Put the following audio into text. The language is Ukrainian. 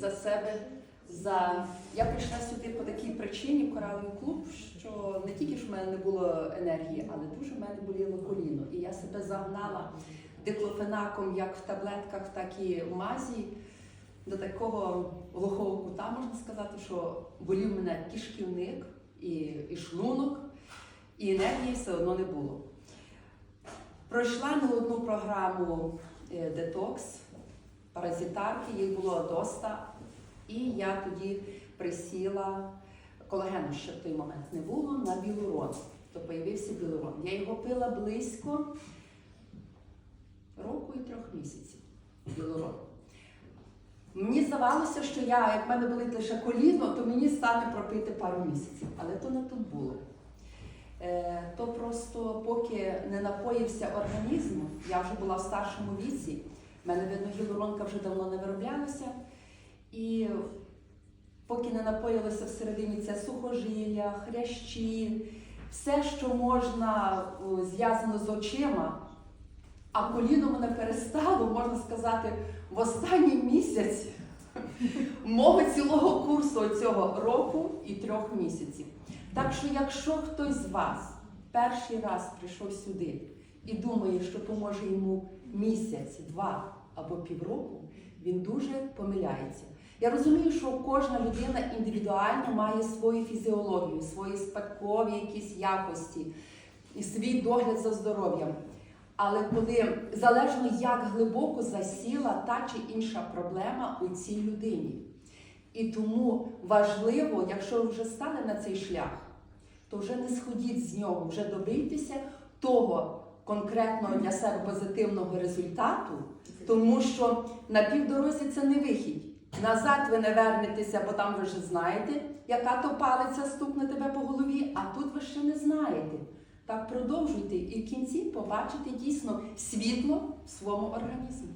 за себе. За я прийшла сюди по такій причині в клуб, що не тільки ж в мене не було енергії, але дуже в мене боліло коліно. І я себе загнала диклофенаком як в таблетках, так і в мазі до такого глухого кута, можна сказати, що болів мене кишківник і, і шлунок, і енергії все одно не було. Пройшла не одну програму е, детокс, паразитарки, їх було доста. І я тоді присіла, колагену ще в той момент не було, на білурон. То появився білурон. Я його пила близько року і трьох місяців. Білурон. Мені здавалося, що я, як в мене болить лише коліно, то мені стане пропити пару місяців. Але то не тут було. Е, то просто поки не напоївся організм, я вже була в старшому віці, в мене видно, гіалуронка вже давно не вироблялася. І поки не напоїлося всередині це сухожилля, хрящі, все, що можна зв'язано з очима, а коліно мене перестало, можна сказати, в останній місяць мого цілого курсу цього року і трьох місяців. Так що, якщо хтось з вас перший раз прийшов сюди і думає, що поможе йому місяць, два або півроку, він дуже помиляється. Я розумію, що кожна людина індивідуально має свою фізіологію, свої спадкові якісь якості і свій догляд за здоров'ям. Але коли залежно як глибоко засіла та чи інша проблема у цій людині. І тому важливо, якщо ви вже стали на цей шлях, то вже не сходіть з нього, вже добийтеся того конкретного для себе позитивного результату, тому що на півдорозі це не вихід. Назад ви не вернетеся, бо там ви вже знаєте, яка то палиця стукне тебе по голові, а тут ви ще не знаєте. Так продовжуйте і в кінці побачите дійсно світло в своєму організмі.